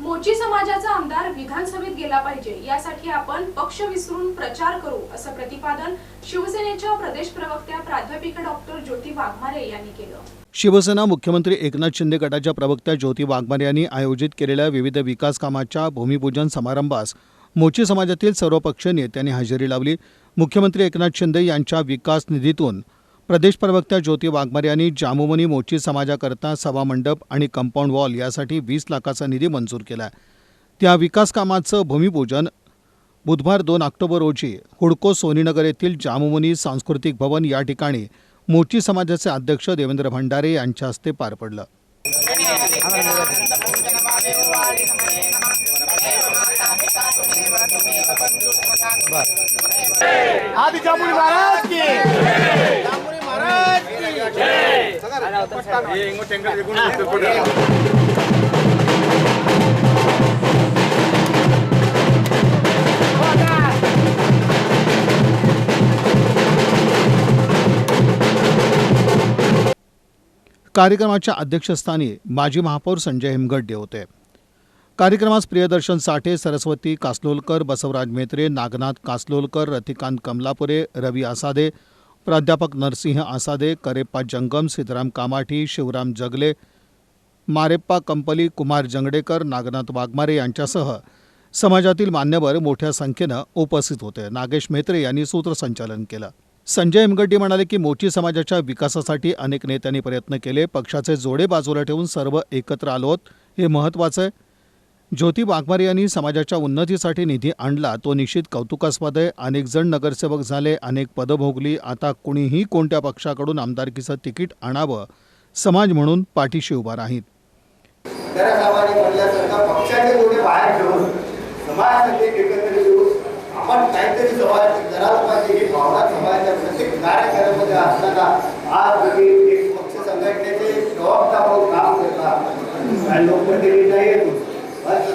मोची समाजाचा आमदार विधानसभेत गेला पाहिजे. यासाठी आपण पक्ष विसरून प्रचार करू असं प्रतिपादन शिवसेनेच्या प्रदेश प्रवक्त्या प्राध्यापिका डॉक्टर ज्योती वाघमारे यांनी केलं. शिवसेना मुख्यमंत्री एकनाथ शिंदे गटाच्या प्रवक्त्या ज्योती वाघमारे यांनी आयोजित केलेल्या विविध विकास कामाच्या भूमिपूजन समारंभास मोची समाजातील सर्वपक्षीय नेत्यांनी हजेरी लावली. मुख्यमंत्री एकनाथ शिंदे यांच्या विकास निधीतून प्रदेश प्रवक्त्या ज्योती वाघमारे यांनी जामुमनी मोची समाजाकरता सभामंडप आणि कंपाऊंड वॉल यासाठी वीस लाखाचा निधी मंजूर केला त्या विकास कामाचं भूमिपूजन बुधवार दोन ऑक्टोबर रोजी हुडको सोनीनगर येथील जामुमनी सांस्कृतिक भवन या ठिकाणी मोची समाजाचे अध्यक्ष देवेंद्र भंडारे यांच्या हस्ते पार पडलं. आदि जामुनी महाराज की जामुनी महाराज की कार्यक्रमाच्या अध्यक्षस्थानी माजी महापौर संजय हिमगड्डे होते. कार्यक्रमास प्रियदर्शन साठे सरस्वती कासलोलकर बसवराज मेत्रे नागनाथ कासलोलकर रतिकांत कमलापुरे रवी आसादे प्राध्यापक नरसिंह आसादे करेप्पा जंगम सीताराम कामाठी शिवराम जगले मारेप्पा कंपली कुमार जंगडेकर नागनाथ वाघमारे यांच्यासह समाजातील मान्यवर मोठ्या संख्येनं उपस्थित होते. नागेश मेत्रे यांनी सूत्रसंचालन केलं. संजय हेमगड्डी म्हणाले की मोची समाजाच्या विकासासाठी अनेक नेत्यांनी प्रयत्न केले. पक्षाचे जोडे बाजूला ठेवून सर्व एकत्र आलोत हे महत्त्वाचं आहे. ज्योती वाघमारे यांनी समाजाच्या उन्नतीसाठी निधी आणला. तो निश्चित कौतुकास्पद आहे अनेक जण नगरसेवक झाले अनेक पदं भोगली. आता कुणीही कोणत्या पक्षाकडून आमदारकीचं तिकीट आणावं समाज म्हणून पाठीशी उभा राहील. लोकप्रतिनिधी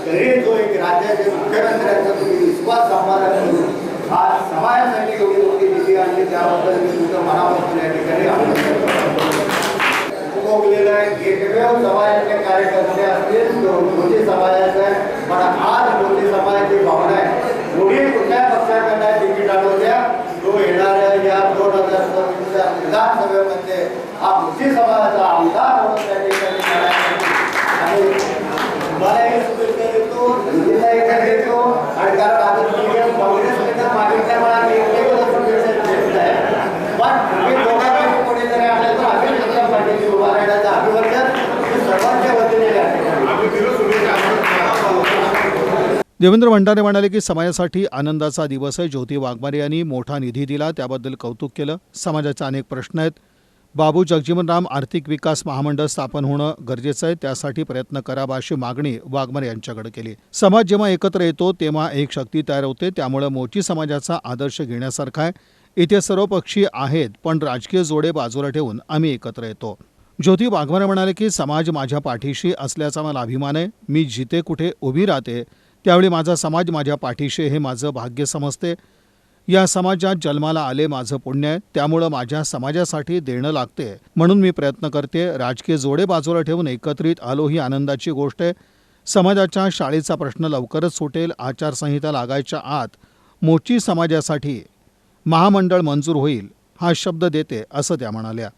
म्हणल्यासारखं पक्षाचे जोडे बाहेर ठेवून समाजासाठी एकत्र येऊन आपण काहीतरी समाज करायला पाहिजे ही भावना समाजाच्या प्रत्येक कार्यक्रमामध्ये असताना आज तुम्ही एक पक्ष संघटनेचे जबाबदार म्हणून काम करता काही लोक तरी नाही येतो पण घरी जो एक राज्याचे मुख्यमंत्र्यांचा तुम्ही विश्वास संपादन करून आज समाजासाठी एवढी मोठी निधी आणली त्याबद्दल मी तुमचं मनापासून या ठिकाणी अभिनंदन करतो उपभोगलेलं आहे एकमेव समाजाचे कार्यकर्ते असतील तो मोठी समाजाचा आहे पण आज मोठी समाजाची भावना आहे कोणी कुठल्या पक्षाकडे तिकीट आणू द्या तो येणाऱ्या या दोन हजार चोवीसच्या विधानसभेमध्ये हा मोठी समाजाचा आमदार म्हणून त्या ठिकाणी लढायचा आणि तुम्हालाही शुभेच्छा देतो हिंदीलाही देतो आणि कारण आता तुम्ही काँग्रेसकडे मागितल्यामुळे आम्ही एकमेव शुभेच्छा देत आहे पण तुम्ही दोघांपैकी कोणीतरी आलं तर उभा राहण्याचं सर्वांच्या वतीने. देवेंद्र भंडारे म्हणाले की समाजासाठी आनंदाचा दिवस आहे. ज्योती वाघमारे यांनी मोठा निधी दिला. त्याबद्दल कौतुक केलं. समाजाचे अनेक प्रश्न आहेत. बाबू जगजीवनराम आर्थिक विकास महामंडळ स्थापन होणं गरजेचं आहे. त्यासाठी प्रयत्न करावा अशी मागणी वाघमारे यांच्याकडे केली. समाज जेव्हा एकत्र येतो तेव्हा एक शक्ती तयार होते. त्यामुळे मोठी समाजाचा आदर्श घेण्यासारखा आहे. इथे सर्व पक्षी आहेत पण राजकीय जोडे बाजूला ठेवून आम्ही एकत्र येतो. ज्योती वाघमारे म्हणाले की समाज माझ्या पाठीशी असल्याचा मला अभिमान आहे. मी जिथे कुठे उभी राहते त्यावेळी माझा समाज माझ्या पाठीशी हे माझं भाग्य समजते. या समाजात जन्माला आले माझं पुण्य आहे त्यामुळं माझ्या समाजासाठी देणं लागते म्हणून मी प्रयत्न करते राजकीय जोडे बाजूला ठेवून एकत्रित आलो ही आनंदाची गोष्ट आहे. समाजाच्या शाळेचा प्रश्न लवकरच सुटेल आचारसंहिता लागायच्या आत मोची समाजासाठी महामंडळ मंजूर होईल हा शब्द देते असं त्या म्हणाल्या.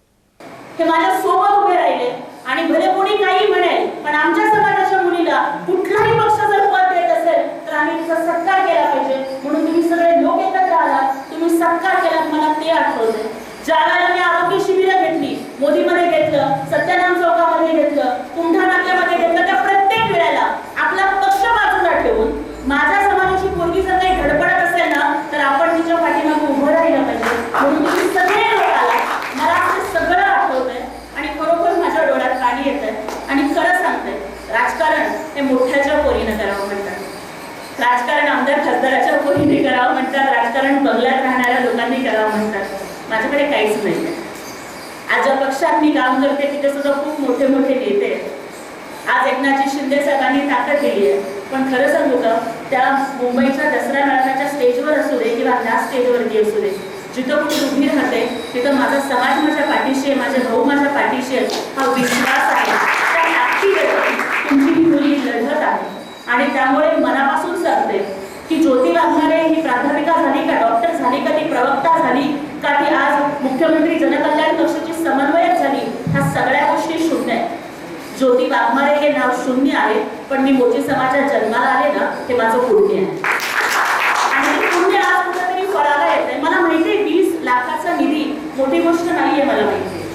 हे माझ्या सोबत उभे राहिले आणि भले कोणी काही म्हणेल पण आमच्या समाजाच्या मुलीला कुठलाही पक्ष जर पद देत असेल तर आम्ही तिचा सत्कार केला पाहिजे. म्हणून तुम्ही सगळे लोक एकत्र तुम्ही सत्कार मला ते आठवलं ज्या वेळेला मी आरोग्य शिबिरं घेतली मोदीमध्ये घेतलं सत्यानाम चौकामध्ये घेतलं कुंठा नाक्यामध्ये घेतलं त्या प्रत्येक वेळेला आपला पक्ष बाजूला ठेवून माझ्या समाजाची पोरगी जर काही धडपडत असेल ना तर आपण तिच्या पाठीमागे उभं राहिलं पाहिजे म्हणून तुम्ही सगळे लोक आलात मला ते सगळं आठवतंय आणि खरोखर माझ्या डोळ्यात पाणी येत आणि खरं सांगते राजकारण हे मोठ्याच्या पोरीनं करावं म्हणतात राजकारण आमदार खासदाराच्या पोरीने करावं म्हणतात राजकारण बंगल्यात राहणाऱ्या लोकांनी करावं म्हणतात माझ्याकडे काहीच नाही. आज ज्या पक्षात मी काम करते तिथे सुद्धा खूप मोठे मोठे नेते आज एकनाथजी शिंदे साहेबांनी ताकद दिली आहे. पण खरं सांगू का त्या मुंबईच्या दसरा मेळाव्याच्या स्टेजवर असू दे किंवा ह्या स्टेजवरती असू दे जिथं कुठे उभी राहते तिथं माझा समाज माझ्या पाठीशी आहे माझे भाऊ माझ्या पाठीशी आहे हा विश्वास आहे. त्या तुमची ही मुली लढत आहे. आणि त्यामुळे मनापासून सांगते की ज्योती वाघमारे ही प्राध्यापिका झाली का डॉक्टर झाली का ती प्रवक्ता झाली का ती आज मुख्यमंत्री जनकल्याण कक्षाची समन्वयक झाली ह्या सगळ्या गोष्टी शून्य आहेत ज्योती वाघमारे हे नाव शून्य आहे पण मी मोठी समाजात जन्माला आले ना ते माझं पुण्य आहे. आणि ते पुण्य आज कुठेतरी फळाला येत आहे मला माहिती आहे वीस लाखाचा निधी मोठी गोष्ट नाहीये मला माहिती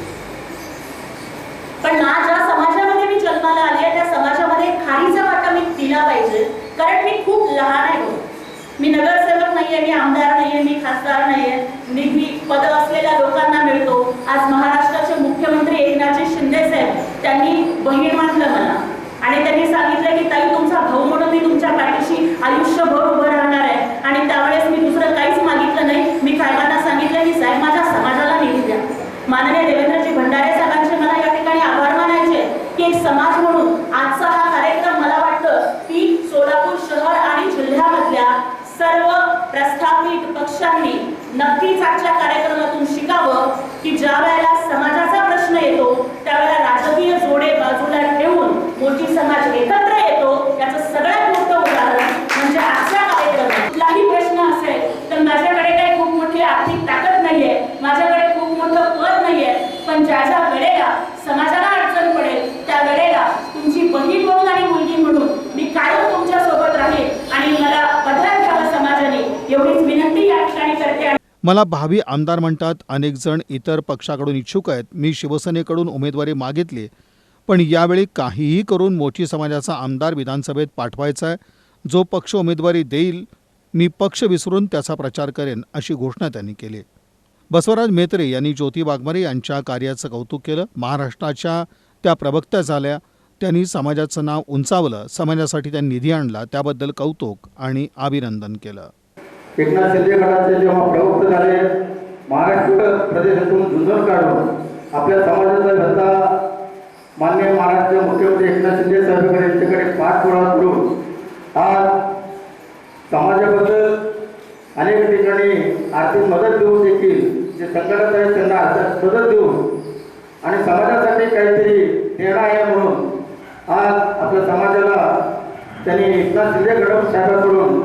पण ना ज्या समाजामध्ये मी जन्माला आली आहे त्या समाजामध्ये खारीचा वाटा मी दिला पाहिजे कारण मी खूप लहान आहे. मी नगरसेवक नाहीये मी आमदार नाहीये मी खासदार नाहीये मी पद असलेल्या लोकांना मिळतो. आज महाराष्ट्र मुख्यमंत्री एकनाथजी शिंदे साहेब त्यांनी बहीण मानलं मला आणि आहे की ताई तुमचा भाऊ म्हणून मी तुमच्या पाठीशी आयुष्यभर उभं राहणार आहे. आणि त्यावेळेस मी दुसरं काहीच मागितलं नाही. मी साहेबांना सांगितलं की साहेब माझ्या समाजाला निधी द्या. माननीय देवेंद्रजी भंडारे साहेबांचे मला या ठिकाणी आभार मानायचे की एक समाज म्हणून आजचा हा कार्यक्रम मला वाटतं की सोलापूर शहर आणि जिल्ह्यामधल्या सर्व प्रस्थापित पक्षांनी नक्कीच आजच्या कार्यक्रमातून शिकावं की ज्या वेळेला समाजाचा प्रश्न येतो त्यावेळेला राजकीय जोडे बाजूला ठेवून मोठी समाज एकत्र येतो याचं सगळ्यात मोठं उदाहरण म्हणजे आजचा कार्यक्रम कुठलाही प्रश्न असेल तर माझ्याकडे काही खूप मोठी आर्थिक ताकद नाहीये माझ्याकडे खूप मोठं पद नाहीये पण ज्या ज्या वेळेला समाजाला अडचण पडेल त्या वेळेला तुमची बहीण म्हणून आणि मुलगी म्हणून मी कायम तुमच्यासोबत राहील आणि मला बदला घ्यावा समाजाने एवढीच विनंती या ठिकाणी करते मला भावी आमदार म्हणतात अनेक जण इतर पक्षाकडून इच्छुक आहेत. मी शिवसेनेकडून उमेदवारी मागितली पण यावेळी काहीही करून मोची समाजाचा आमदार विधानसभेत पाठवायचा आहे. जो पक्ष उमेदवारी देईल मी पक्ष विसरून त्याचा प्रचार करेन अशी घोषणा त्यांनी केली. बसवराज मेत्रे यांनी ज्योती वाघमारे यांच्या कार्याचं कौतुक केलं. महाराष्ट्राच्या त्या प्रवक्त्या झाल्या. त्यांनी समाजाचं नाव उंचावलं. समाजासाठी त्यांनी निधी आणला. त्याबद्दल कौतुक आणि अभिनंदन केलं. एकनाथ शिंदे गटाचे जेव्हा प्रवक्त झाले महाराष्ट्र प्रदेशातून झुंजून काढून आपल्या समाजाचा धंदा मान्य महाराष्ट्र मुख्यमंत्री एकनाथ शिंदे साहेबांकडे यांच्याकडे पाठपुरावा करून आज समाजाबद्दल अनेक ठिकाणी आर्थिक मदत देऊन देखील जे संकटात आहेत त्यांना आर्थिक मदत देऊन आणि समाजासाठी काहीतरी देणं आहे म्हणून आज आपल्या समाजाला त्यांनी एकनाथ शिंदे गट साहेबांकडून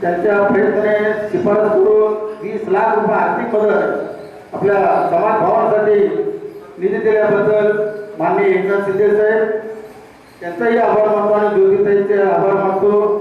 त्यांच्या प्रयत्नाने शिफारस करून वीस लाख रुपये आर्थिक मदत आपल्या समाज भावांसाठी निधी दिल्याबद्दल माननीय एकनाथ शिंदे साहेब त्यांचाही आभार मानतो आणि ज्योतिताईंचे आभार मानतो.